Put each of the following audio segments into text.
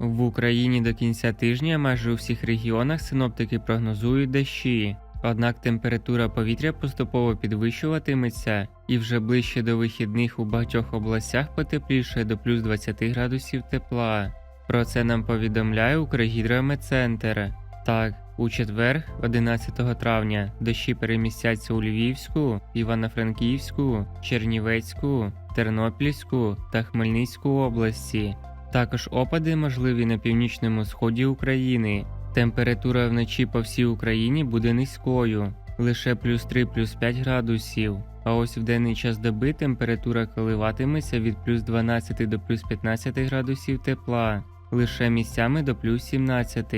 В Україні до кінця тижня майже у всіх регіонах синоптики прогнозують дощі. Однак температура повітря поступово підвищуватиметься і вже ближче до вихідних у багатьох областях потепліше до плюс 20 градусів тепла. Про це нам повідомляє Укргідрометцентр. Так, у четвер, 11 травня, дощі перемістяться у Львівську, Івано-Франківську, Чернівецьку, Тернопільську та Хмельницьку області. Також опади можливі на північному сході України. Температура вночі по всій Україні буде низькою, лише плюс 3 плюс 5 градусів. А ось в денний час доби температура коливатиметься від плюс 12 до плюс 15 градусів тепла, лише місцями до плюс 17.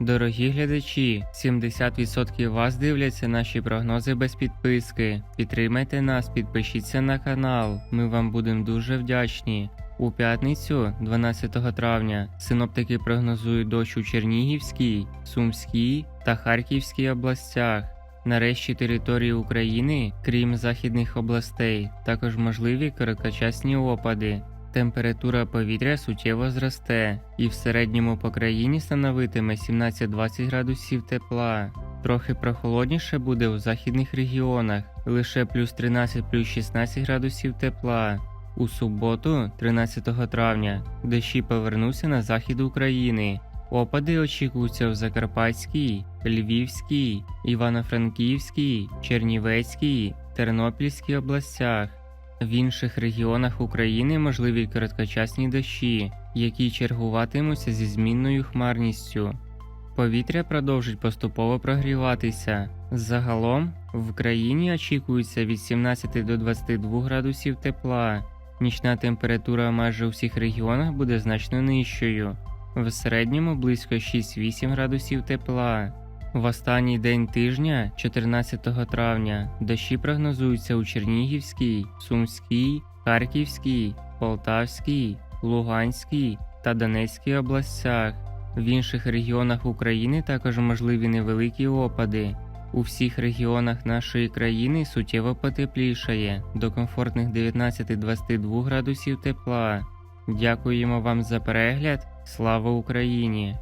Дорогі глядачі, 70% вас дивляться наші прогнози без підписки. Підтримайте нас, підпишіться на канал. Ми вам будемо дуже вдячні. У п'ятницю, 12 травня, синоптики прогнозують дощ у Чернігівській, Сумській та Харківській областях. На решті території України, крім західних областей, також можливі короткочасні опади. Температура повітря суттєво зросте, і в середньому по країні становитиме 17-20 градусів тепла. Трохи прохолодніше буде у західних регіонах, лише плюс 13 плюс 16 градусів тепла. У суботу, 13 травня, дощі повернуться на захід України. Опади очікуються в Закарпатській, Львівській, Івано-Франківській, Чернівецькій, Тернопільській областях. В інших регіонах України можливі короткочасні дощі, які чергуватимуться зі змінною хмарністю. Повітря продовжить поступово прогріватися. Загалом в країні очікується від 17 до 22 градусів тепла. Нічна температура майже у всіх регіонах буде значно нижчою, в середньому близько 6-8 градусів тепла. В останній день тижня, 14 травня, дощі прогнозуються у Чернігівській, Сумській, Харківській, Полтавській, Луганській та Донецькій областях. В інших регіонах України також можливі невеликі опади. У всіх регіонах нашої країни суттєво потеплішає до комфортних 19-22 градусів тепла. Дякуємо вам за перегляд. Слава Україні!